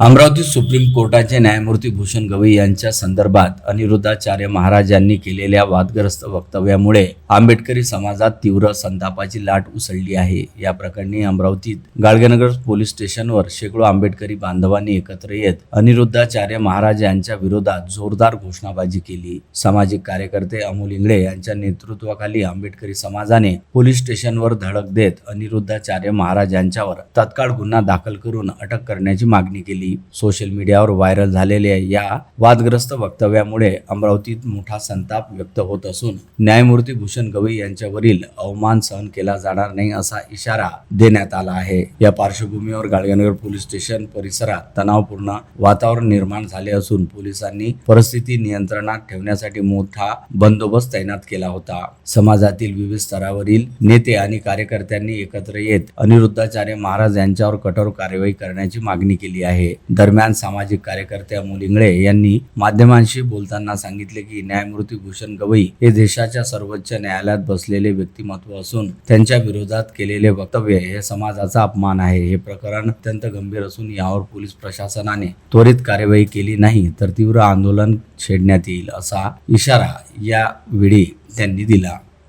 Amravati supreme कोर्टाचे न्यायमूर्ती भूषण गवई यांच्या संदर्भात अनिरुद्धाचार्य महाराज यांनी केलेल्या वादग्रस्त वक्तव्यामुळे आंबेडकरी समाजात तीव्र संतापाची लाट उसळली आहे. या प्रकरणी अमरावतीत गाडगेनगर पोलीस स्टेशनवर शेकडो आंबेडकरी बांधवांनी एकत्र येत अनिरुद्धाचार्य महाराज यांच्या विरोधात जोरदार घोषणाबाजी केली. सामाजिक कार्यकर्ते अमोल इंगळे यांच्या नेतृत्वाखाली आंबेडकरी समाजाने पोलीस स्टेशनवर धडक देत अनिरुद्धाचार्य महाराज यांच्यावर तत्काळ गुन्हा दाखल करून अटक करण्याची मागणी केली. सोशल मीडियावर व्हायरल झालेल्या या वादग्रस्त वक्तव्यामुळे अमरावतीत मोठा संताप व्यक्त होत असून न्यायमूर्ती भूषण गवई यांच्यावरील अवमान सहन केला जाणार नाही असा इशारा देण्यात आला आहे. या पार्श्वभूमीवर गाडगेनगर पोलीस स्टेशन परिसरात तणावपूर्ण वातावरण निर्माण झाले असून पोलिसांनी परिस्थिती नियंत्रणात ठेवण्यासाठी मोठा बंदोबस्त तैनात केला होता. समाजातील विविध स्तरावरील नेते आणि कार्यकर्त्यांनी एकत्र येत अनिरुद्धाचार्य महाराज यांच्यावर कठोर कार्यवाही करण्याची मागणी केली आहे. दरम्यान सामाजिक कार्यकर्ते अमोल इंगळे यांनी माध्यमांशी बोलताना सांगितले की न्यायमूर्ती भूषण गवई हे देशाच्या सर्वोच्च न्यायालयात बसलेले व्यक्तिमत्व असून त्यांच्या विरोधात केलेले वक्तव्य हे समाजाचा अपमान आहे. हे प्रकरण अत्यंत गंभीर असून यावर पोलीस प्रशासनाने त्वरित कार्यवाही केली नाही तर तीव्र आंदोलन छेडण्यात येईल असा इशारा यावेळी त्यांनी दिला.